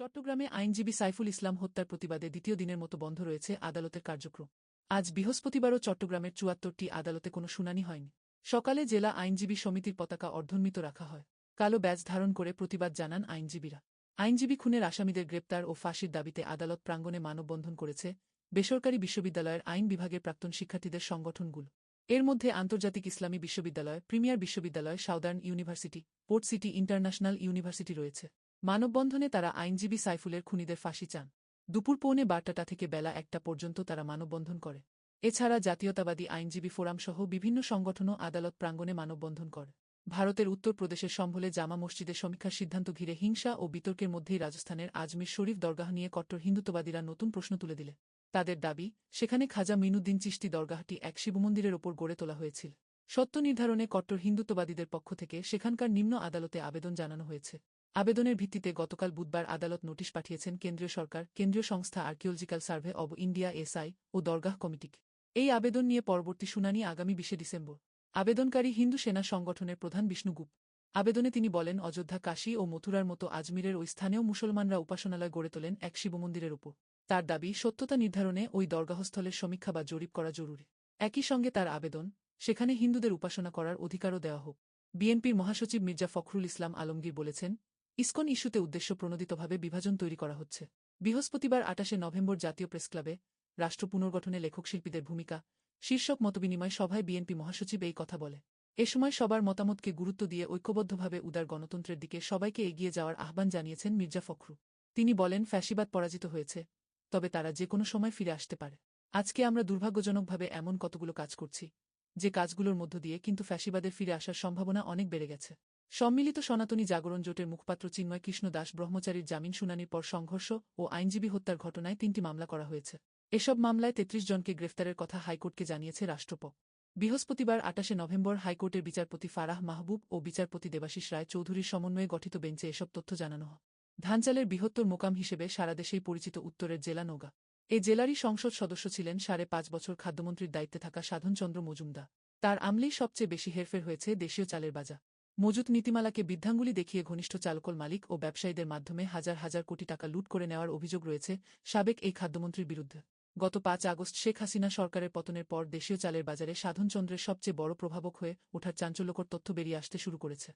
চট্টগ্রামে আইনজীবী সাইফুল ইসলাম হত্যার প্রতিবাদে দ্বিতীয় দিনের মতো বন্ধ রয়েছে আদালতের কার্যক্রম। আজ বৃহস্পতিবারও চট্টগ্রামের চুয়াত্তরটি আদালতে কোনো শুনানি হয়নি। সকালে জেলা আইনজীবী সমিতির পতাকা অর্ধন্বিত রাখা হয়। কালো ব্যাজ ধারণ করে প্রতিবাদ জানান আইনজীবীরা। আইনজীবী খুনের আসামিদের গ্রেপ্তার ও ফাঁসির দাবিতে আদালত প্রাঙ্গণে মানববন্ধন করেছে বেসরকারি বিশ্ববিদ্যালয়ের আইন বিভাগের প্রাক্তন শিক্ষার্থীদের সংগঠনগুলো। এর মধ্যে আন্তর্জাতিক ইসলামী বিশ্ববিদ্যালয়, প্রিমিয়ার বিশ্ববিদ্যালয়, southern university, port city international university রয়েছে। মানববন্ধনে তারা আইনজীবী সাইফুলের খুনিদের ফাঁসি চান। দুপুর পৌনে বারোটা থেকে বেলা একটা পর্যন্ত তারা মানববন্ধন করে। এছাড়া জাতীয়তাবাদী আইনজীবী ফোরামসহ বিভিন্ন সংগঠনও আদালত প্রাঙ্গণে মানববন্ধন করে। ভারতের উত্তরপ্রদেশের সম্ভলে জামা মসজিদের সমীক্ষার সিদ্ধান্ত ঘিরে হিংসা ও বিতর্কের মধ্যেই রাজস্থানের আজমির শরীফ দরগাহ নিয়ে কট্টর হিন্দুত্ববাদীরা নতুন প্রশ্ন তুলে দিলে। তাদের দাবি, সেখানে খাজা মিনুদ্দিন চিশতি দরগাহটি এক শিবমন্দিরের ওপর গড়ে তোলা হয়েছিল। সত্য নির্ধারণে কট্টর হিন্দুত্ববাদীদের পক্ষ থেকে সেখানকার নিম্ন আদালতে আবেদন জানানো হয়েছে। আবেদনের ভিত্তিতে গতকাল বুধবার আদালত নোটিশ পাঠিয়েছেন কেন্দ্রীয় সরকার, কেন্দ্রীয় সংস্থা archaeological survey of India SI ও দরগাহ কমিটিকে এই আবেদন নিয়ে পরবর্তী শুনানি আগামী বিশে ডিসেম্বর। আবেদনকারী হিন্দু সেনা সংগঠনের প্রধান বিষ্ণুগুপ আবেদনে তিনি বলেন, অযোধ্যা, কাশী ও মথুরার মতো আজমিরের ওই স্থানেও মুসলমানরা উপাসনালয় গড়ে তোলেন এক শিবমন্দিরের উপর তার দাবি, সত্যতা নির্ধারণে ওই দরগাহস্থলের সমীক্ষা বা জরিপ করা জরুরি। একই সঙ্গে তার আবেদন, সেখানে হিন্দুদের উপাসনা করার অধিকারও দেওয়া হোক। বিএনপির মহাসচিব মির্জা ফখরুল ইসলাম আলমগীর বলেছেন ইসকন ইস্যুতে উদ্দেশ্য প্রণোদিতভাবে বিভাজন তৈরি করা হচ্ছে। বৃহস্পতিবার আটাশে নভেম্বর জাতীয় প্রেসক্লাবে রাষ্ট্র পুনর্গঠনে লেখক শিল্পীদের ভূমিকা, শীর্ষক মতবিনিময় সভায় বিএনপি মহাসচিব এই কথা বলে। এ সময় সবার মতামতকে গুরুত্ব দিয়ে ঐক্যবদ্ধভাবে উদার গণতন্ত্রের দিকে সবাইকে এগিয়ে যাওয়ার আহ্বান জানিয়েছেন মির্জা ফখরু তিনি বলেন, ফ্যাসিবাদ পরাজিত হয়েছে, তবে তারা যে কোনো সময় ফিরে আসতে পারে। আজকে আমরা দুর্ভাগ্যজনকভাবে এমন কতগুলো কাজ করছি, যে কাজগুলোর মধ্য দিয়ে কিন্তু ফ্যাসিবাদের ফিরে আসার সম্ভাবনা অনেক বেড়ে গেছে। সম্মিলিত সনাতনী জাগরণ জোটের মুখপাত্র চিন্ময় কৃষ্ণ দাস ব্রহ্মচারীর জামিন শুনানির পর সংঘর্ষ ও আইনজীবী হত্যার ঘটনায় তিনটি মামলা করা হয়েছে। এসব মামলায় তেত্রিশ জনকে গ্রেফতারের কথা হাইকোর্টকে জানিয়েছে রাষ্ট্রপক বৃহস্পতিবার আটাশে নভেম্বর হাইকোর্টের বিচারপতি ফারাহ মাহবুব ও বিচারপতি দেবাশিস রায় চৌধুরীর সমন্বয়ে গঠিত বেঞ্চে এসব তথ্য জানানো হয়। ধানচালের বৃহত্তর মোকাম হিসেবে সারা দেশেই পরিচিত উত্তরের জেলা নৌগা এ জেলারই সংসদ সদস্য ছিলেন সাড়ে পাঁচ বছর খাদ্যমন্ত্রীর দায়িত্বে থাকা সাধনচন্দ্র মজুমদা তার আমলেই সবচেয়ে বেশি হেরফের হয়েছে দেশীয় চালের বাজা মজুত নীতিমালাকে বৃদ্ধাঙ্গুলি দেখিয়ে ঘনিষ্ঠ চালকল মালিক ও ব্যবসায়ীদের মাধ্যমে হাজার হাজার কোটি টাকা লুট করে নেওয়ার অভিযোগ রয়েছে সাবেক এই খাদ্যমন্ত্রীর বিরুদ্ধে। গত পাঁচ আগস্ট শেখ হাসিনা সরকারের পতনের পর দেশীয় চালের বাজারে সাধনচন্দ্রের সবচেয়ে বড় প্রভাবক হয়ে ওঠার চাঞ্চল্যকর তথ্য বেরিয়ে আসতে শুরু করেছে।